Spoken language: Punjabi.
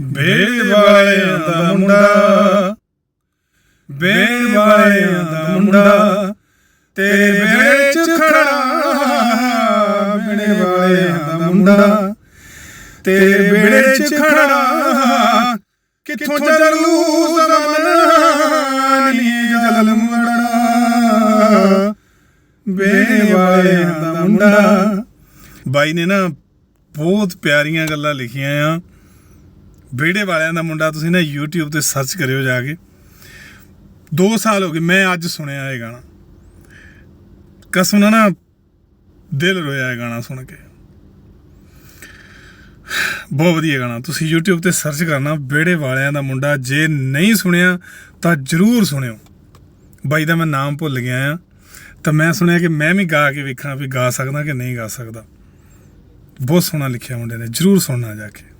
ਬੇੜ ਵਾਲਿਆਂ ਦਾ ਮੁੰਡਾ। ਬੇੜ ਵਾਲਿਆਂ ਦਾ ਮੁੰਡਾ। ਤੇਰੇ ਬੇੜੇ ਚ ਖੜਾ ਬੇੜੇ ਵਾਲਿਆਂ ਦਾ ਮੁੰਡਾ। ਤੇਰੇ ਬੇੜੇ ਚ ਖੜਾ ਕਿੱਥੋਂ ਚੱਲੂ ਜ਼ਮਾਨਾ ਨੀ ਜਲ ਮੁੜਨਾ ਬੇੜੇ ਵਾਲਿਆਂ ਦਾ ਮੁੰਡਾ। ਬਾਈ ਨੇ ਨਾ ਬਹੁਤ ਪਿਆਰੀਆਂ ਗੱਲਾਂ ਲਿਖੀਆਂ ਆ। ਵਿਹੜੇ ਵਾਲਿਆਂ ਦਾ ਮੁੰਡਾ ਤੁਸੀਂ ਨਾ YouTube ਤੇ ਸਰਚ ਕਰਿਓ ਜਾ ਕੇ। 2 ਸਾਲ ਹੋ ਗਏ, ਮੈਂ ਅੱਜ ਸੁਣਿਆ ਇਹ ਗਾਣਾ। ਕਸਮ ਨਾਲ ਨਾ ਦਿਲ ਰੋਇਆ ਇਹ ਗਾਣਾ ਸੁਣ ਕੇ। ਬਹੁਤ ਵਧੀਆ ਗਾਣਾ। ਤੁਸੀਂ YouTube ਤੇ ਸਰਚ ਕਰਨਾ, ਵਿਹੜੇ ਵਾਲਿਆਂ ਦਾ ਮੁੰਡਾ ਜੇ ਨਹੀਂ ਸੁਣਿਆ, ਤਾਂ ਜਰੂਰ ਸੁਣਿਓ। ਬਾਈ ਦਾ ਮੈਂ ਨਾਮ ਭੁੱਲ ਗਿਆ ਆ। ਤਾਂ ਮੈਂ ਸੁਣਿਆ ਕਿ ਮੈਂ ਵੀ ਗਾ ਕੇ ਵੇਖਣਾ ਵੀ ਗਾ ਸਕਦਾ ਕਿ ਨਹੀਂ ਗਾ ਸਕਦਾ। ਬਹੁਤ ਸੋਹਣਾ ਲਿਖਿਆ ਮੁੰਡੇ ਨੇ, ਜਰੂਰ ਸੁਣਨਾ ਜਾ ਕੇ।